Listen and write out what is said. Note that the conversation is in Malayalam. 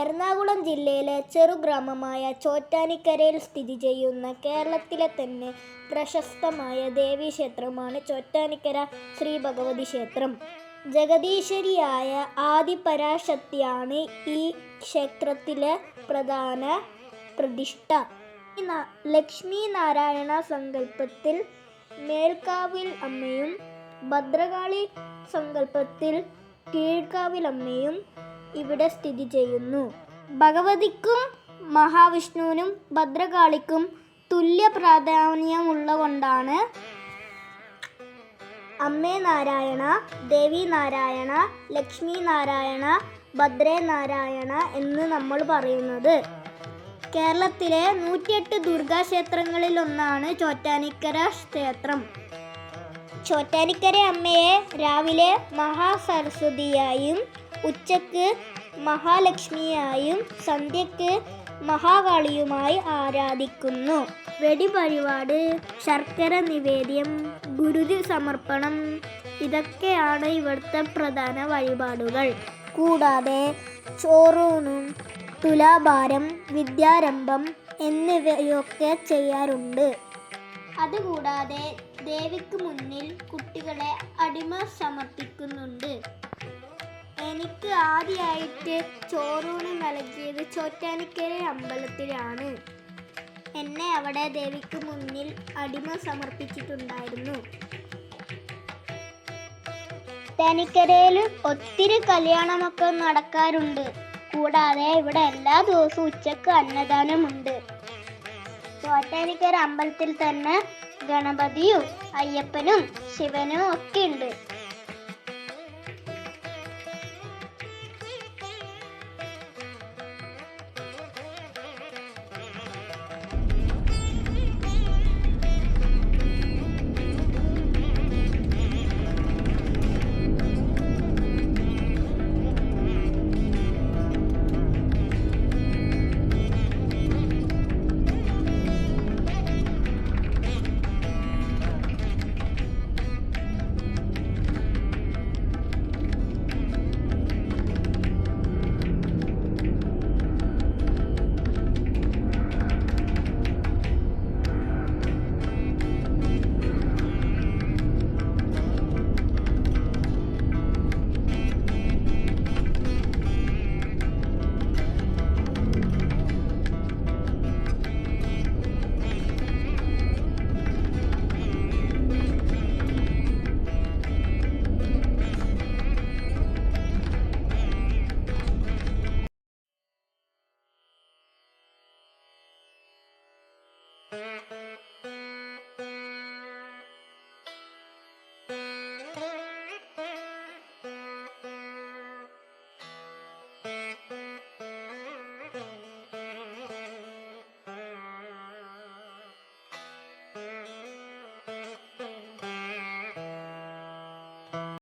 എറണാകുളം ജില്ലയിലെ ചെറുഗ്രാമമായ ചോറ്റാനിക്കരയിൽ സ്ഥിതി ചെയ്യുന്ന കേരളത്തിലെ തന്നെ പ്രശസ്തമായ ദേവീക്ഷേത്രമാണ് ചോറ്റാനിക്കര ശ്രീ ഭഗവതി ക്ഷേത്രം. ജഗദീശ്വരിയായ ആദിപരാശക്തിയാണ് ഈ ക്ഷേത്രത്തിലെ പ്രധാന പ്രതിഷ്ഠ. ലക്ഷ്മി നാരായണ സങ്കല്പത്തിൽ മേൽക്കാവിൽ അമ്മയും ഭദ്രകാളി സങ്കല്പത്തിൽ കീഴ്ക്കാവിലമ്മയും ഇവിടെ സ്ഥിതി ചെയ്യുന്നു. ഭഗവതിക്കും മഹാവിഷ്ണുവിനും ഭദ്രകാളിക്കും തുല്യ പ്രാധാന്യമുള്ളതുകൊണ്ടാണ് അമ്മേ നാരായണ, ദേവി നാരായണ, ലക്ഷ്മി നാരായണ, ഭദ്രേ നാരായണ എന്ന് നമ്മൾ പറയുന്നത്. കേരളത്തിലെ നൂറ്റിയെട്ട് ദുർഗാക്ഷേത്രങ്ങളിലൊന്നാണ് ചോറ്റാനിക്കര ക്ഷേത്രം. ചോറ്റാനിക്കര അമ്മയെ രാവിലെ മഹാസരസ്വതിയായും ഉച്ചയ്ക്ക് മഹാലക്ഷ്മിയായും സന്ധ്യക്ക് മഹാകാളിയുമായി ആരാധിക്കുന്നു. വെടിപരിപാട് ശർക്കര നിവേദ്യം, ഗുരുതി സമർപ്പണം ഇതൊക്കെയാണ് ഇവിടുത്തെ പ്രധാന വഴിപാടുകൾ. കൂടാതെ ചോറൂണും തുലാഭാരം, വിദ്യാരംഭം എന്നിവയൊക്കെ ചെയ്യാറുണ്ട്. അതുകൂടാതെ ദേവിക്ക് മുന്നിൽ കുട്ടികളെ അടിമ സമർപ്പിക്കുന്നുണ്ട്. എനിക്ക് ആദ്യമായിട്ട് ചോറൂണ് നൽകിയത് ചോറ്റാനിക്കര അമ്പലത്തിലാണ്. എന്നെ അവിടെ ദേവിക്ക് മുന്നിൽ അടിമ സമർപ്പിച്ചിട്ടുണ്ടായിരുന്നു. തനിക്കരയിൽ ഒത്തിരി കല്യാണമൊക്കെ നടക്കാറുണ്ട്. കൂടാതെ ഇവിടെ എല്ലാ ദിവസവും ഉച്ചയ്ക്ക് അന്നദാനമുണ്ട്. ചോറ്റാനിക്കര അമ്പലത്തിൽ തന്നെ ഗണപതിയും അയ്യപ്പനും ശിവനും ഒക്കെയുണ്ട്. Música